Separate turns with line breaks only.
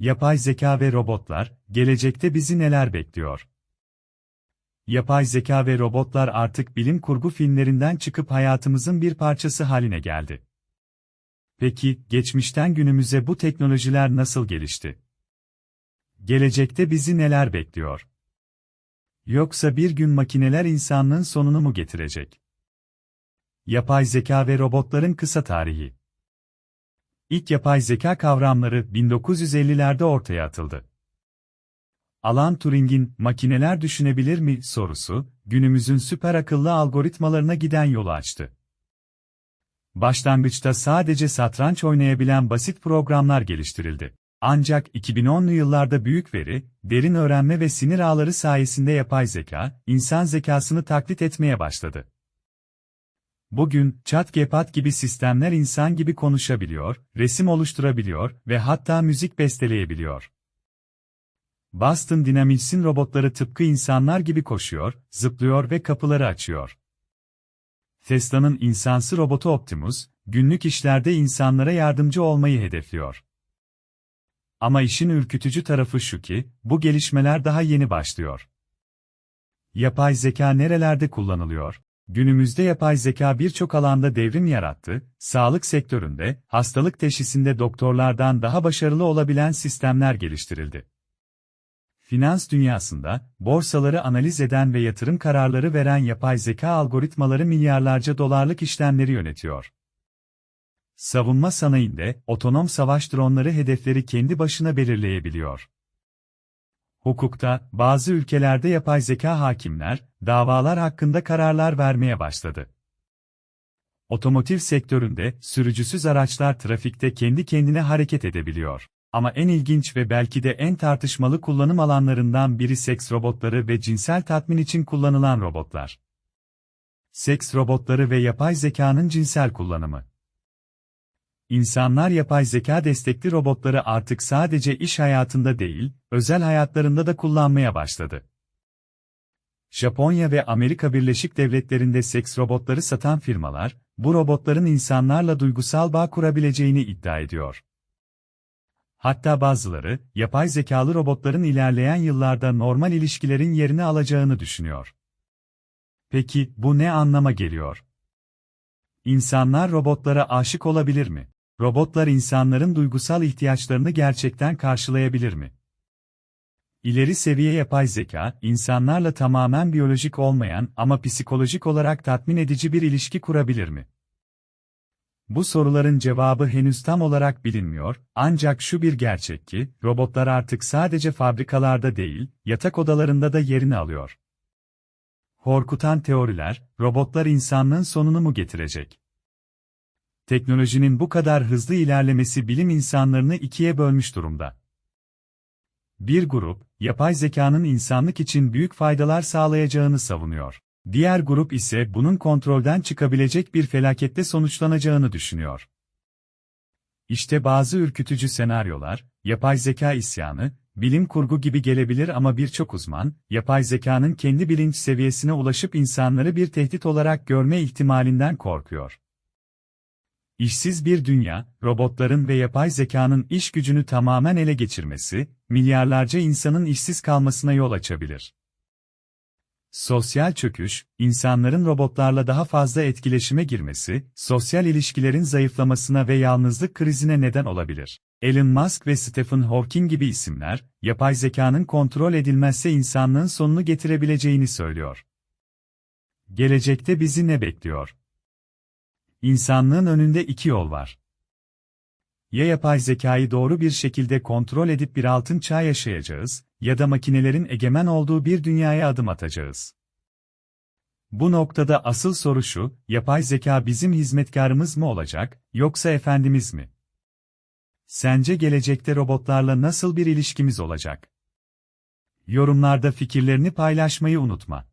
Yapay zeka ve robotlar, gelecekte bizi neler bekliyor? Yapay zeka ve robotlar artık bilim kurgu filmlerinden çıkıp hayatımızın bir parçası haline geldi. Peki, geçmişten günümüze bu teknolojiler nasıl gelişti? Gelecekte bizi neler bekliyor? Yoksa bir gün makineler insanlığın sonunu mu getirecek? Yapay zeka ve robotların kısa tarihi İlk yapay zeka kavramları 1950'lerde ortaya atıldı. Alan Turing'in makineler düşünebilir mi sorusu, günümüzün süper akıllı algoritmalarına giden yolu açtı. Başlangıçta sadece satranç oynayabilen basit programlar geliştirildi. Ancak 2010'lu yıllarda büyük veri, derin öğrenme ve sinir ağları sayesinde yapay zeka, insan zekasını taklit etmeye başladı. Bugün, ChatGPT gibi sistemler insan gibi konuşabiliyor, resim oluşturabiliyor ve hatta müzik besteleyebiliyor. Boston Dynamics'in robotları tıpkı insanlar gibi koşuyor, zıplıyor ve kapıları açıyor. Tesla'nın insansı robotu Optimus, günlük işlerde insanlara yardımcı olmayı hedefliyor. Ama işin ürkütücü tarafı şu ki, bu gelişmeler daha yeni başlıyor. Yapay zeka nerelerde kullanılıyor? Günümüzde yapay zeka birçok alanda devrim yarattı, sağlık sektöründe, hastalık teşhisinde doktorlardan daha başarılı olabilen sistemler geliştirildi. Finans dünyasında, borsaları analiz eden ve yatırım kararları veren yapay zeka algoritmaları milyarlarca dolarlık işlemleri yönetiyor. Savunma sanayinde, otonom savaş dronları hedefleri kendi başına belirleyebiliyor. Hukukta, bazı ülkelerde yapay zeka hakimler, davalar hakkında kararlar vermeye başladı. Otomotiv sektöründe, sürücüsüz araçlar trafikte kendi kendine hareket edebiliyor. Ama en ilginç ve belki de en tartışmalı kullanım alanlarından biri seks robotları ve cinsel tatmin için kullanılan robotlar. Seks robotları ve yapay zekanın cinsel kullanımı. İnsanlar yapay zeka destekli robotları artık sadece iş hayatında değil, özel hayatlarında da kullanmaya başladı. Japonya ve Amerika Birleşik Devletleri'nde seks robotları satan firmalar, bu robotların insanlarla duygusal bağ kurabileceğini iddia ediyor. Hatta bazıları, yapay zekalı robotların ilerleyen yıllarda normal ilişkilerin yerini alacağını düşünüyor. Peki, bu ne anlama geliyor? İnsanlar robotlara aşık olabilir mi? Robotlar insanların duygusal ihtiyaçlarını gerçekten karşılayabilir mi? İleri seviye yapay zeka, insanlarla tamamen biyolojik olmayan ama psikolojik olarak tatmin edici bir ilişki kurabilir mi? Bu soruların cevabı henüz tam olarak bilinmiyor, ancak şu bir gerçek ki, robotlar artık sadece fabrikalarda değil, yatak odalarında da yerini alıyor. Korkutan teoriler, robotlar insanlığın sonunu mu getirecek? Teknolojinin bu kadar hızlı ilerlemesi bilim insanlarını ikiye bölmüş durumda. Bir grup, yapay zekanın insanlık için büyük faydalar sağlayacağını savunuyor. Diğer grup ise bunun kontrolden çıkabilecek bir felakette sonuçlanacağını düşünüyor. İşte bazı ürkütücü senaryolar, yapay zeka isyanı, bilim kurgu gibi gelebilir ama birçok uzman, yapay zekanın kendi bilinç seviyesine ulaşıp insanları bir tehdit olarak görme ihtimalinden korkuyor. İşsiz bir dünya, robotların ve yapay zekanın iş gücünü tamamen ele geçirmesi, milyarlarca insanın işsiz kalmasına yol açabilir. Sosyal çöküş, insanların robotlarla daha fazla etkileşime girmesi, sosyal ilişkilerin zayıflamasına ve yalnızlık krizine neden olabilir. Elon Musk ve Stephen Hawking gibi isimler, yapay zekanın kontrol edilmezse insanlığın sonunu getirebileceğini söylüyor. Gelecekte bizi ne bekliyor? İnsanlığın önünde iki yol var. Ya yapay zekayı doğru bir şekilde kontrol edip bir altın çağ yaşayacağız, ya da makinelerin egemen olduğu bir dünyaya adım atacağız. Bu noktada asıl soru şu, yapay zeka bizim hizmetkarımız mı olacak, yoksa efendimiz mi? Sence gelecekte robotlarla nasıl bir ilişkimiz olacak? Yorumlarda fikirlerini paylaşmayı unutma.